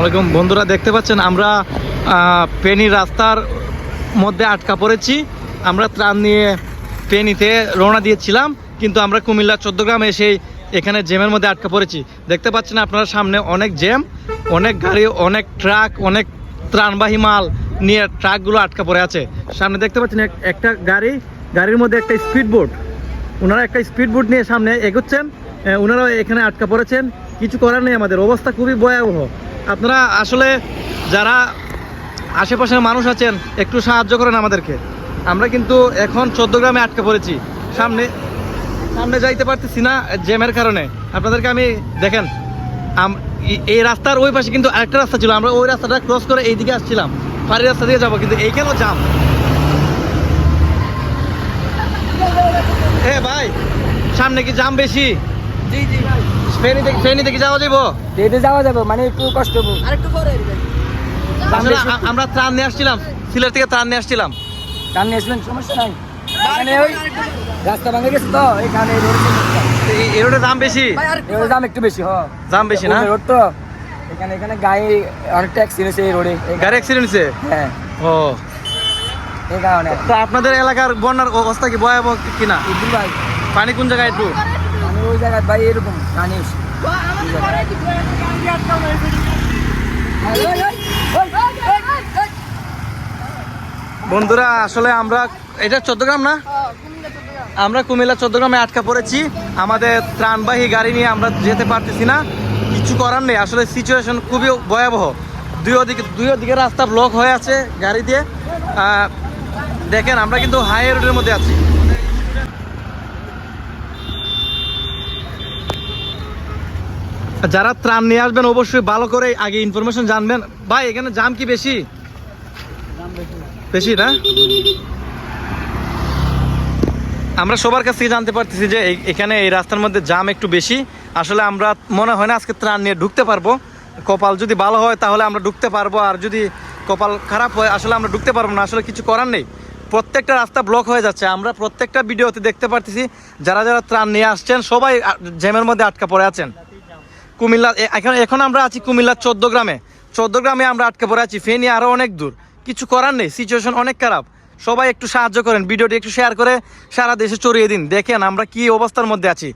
আলাইকুম। বন্ধুরা দেখতে পাচ্ছেন আমরা ফেনী রাস্তার মধ্যে আটকা পড়েছি। আমরা ত্রাণ নিয়ে পেনিতে রওনা দিয়েছিলাম কিন্তু আমরা কুমিল্লা চোদ্দগ্রামে এসে এখানে জ্যামের মধ্যে আটকা পড়েছি। দেখতে পাচ্ছেন আপনারা সামনে অনেক জ্যাম অনেক গাড়ি অনেক ট্রাক অনেক ত্রাণবাহী মাল নিয়ে ট্রাকগুলো আটকা পড়ে আছে। সামনে দেখতে পাচ্ছেন একটা গাড়ি গাড়ির মধ্যে একটা স্পিড বোট। ওনারা একটা স্পিড বোট নিয়ে সামনে এগোচ্ছেন আহ, ওনারা এখানে আটকা পড়েছেন। কিছু করার নেই আমাদের অবস্থা খুবই ভয়াবহ। আপনারা আসলে যারা আশেপাশের মানুষ আছেন, একটু সাহায্য করেন আমাদেরকে। আমরা কিন্তু এখন চোদ্দ গ্রামে আটকে পড়েছি। সামনে সামনে যাইতে পারতেছি না জ্যামের কারণে। আপনাদেরকে আমি দেখেন এই- এই রাস্তার ওই পাশে কিন্তু আরেকটা রাস্তা ছিল। আমরা ওই রাস্তাটা ক্রস করে এইদিকে আসছিলাম। পাহাড়ি রাস্তা দিয়ে যাব, কিন্তু এইখানেও জাম এ ভাই, সামনে কি জাম বেশি? জি জি ভাই। ফেনি থেকে ফেনি থেকে যাওয়া যাব যেতে যাওয়া যাবে মানে একটু কষ্ট হব। আরেকটু পরে আমরা ত্রাণ নিয়ে আসছিলাম। সিলেট থেকে ত্রাণ নিয়ে আসছিলাম। নিয়ে আসবেন সমস্যা নাই। এখানে ওই রাস্তা ভাঙে গেছে তো এখানে রোড সমস্যা। তো এই- এই দাম বেশি? দাম একটু বেশি হ। দাম বেশি না? রোড তো এখানে এখানে গায়ে অনেকটা অ্যাক্সিডেন্ট হয়েছে এই রোডে। গাড়ি অ্যাক্সিডেন্ট হয়েছে? হ্যাঁ। ও। এই কারণে তো আপনাদের এলাকার বন্যার অবস্থা কি ভয়াবহ কি- কিনা? ভাই। পানি কোন জায়গায় একটু? ওই জায়গায় ভাই এরকম কানে বন্ধুরা আসলে আমরা এটা চোদ্দগ্রাম না? আমরা কুমিল্লা চোদ্দগ্রামে আটকা পড়েছি। আমাদের ত্রাণবাহী গাড়ি নিয়ে আমরা যেতে পারতেছি না। কিছু করার নেই। আসলে সিচুয়েশন খুবই ভয়াবহ। দুই ওদিকে দুই ওদিকে রাস্তা ব্লক হয়ে আছে গাড়ি দিয়ে। দেখেন আমরা কিন্তু হাই রোডের মধ্যে আছি। যারা ত্রাণ নিয়ে আসবেন, অবশ্যই ভালো করে আগে ইনফরমেশন জানবেন। ভাই, এখানে জাম কি বেশি? বেশি না? আমরা সবার কাছ থেকে জানতে পারতেছি যে এখানে এই রাস্তার মধ্যে জাম একটু বেশি। আসলে আমরা মনে হয় না আজকে ত্রাণ নিয়ে ঢুকতে পারব। কপাল যদি ভালো হয়, তাহলে আমরা ঢুকতে পারব। আর যদি কপাল খারাপ হয়, আসলে আমরা ঢুকতে পারব না। আসলে কিছু করার নেই। প্রত্যেকটা রাস্তা ব্লক হয়ে যাচ্ছে। আমরা প্রত্যেকটা ভিডিওতে দেখতে পারতেছি, যারা যারা ত্রাণ নিয়ে আসছেন, সবাই জ্যামের মধ্যে আটকা পড়ে আছেন। কুমিল্লা এখন এখন আমরা আছি কুমিল্লার চোদ্দ গ্রামে। চোদ্দ গ্রামে আমরা আটকে পড়ে আছি ফেনি আরও অনেক দূর। কিছু করার নেই সিচুয়েশন অনেক খারাপ। সবাই একটু সাহায্য করেন, ভিডিওটি একটু শেয়ার করে সারা দেশে চড়িয়ে দিন। দেখেন আমরা কি অবস্থার মধ্যে আছি।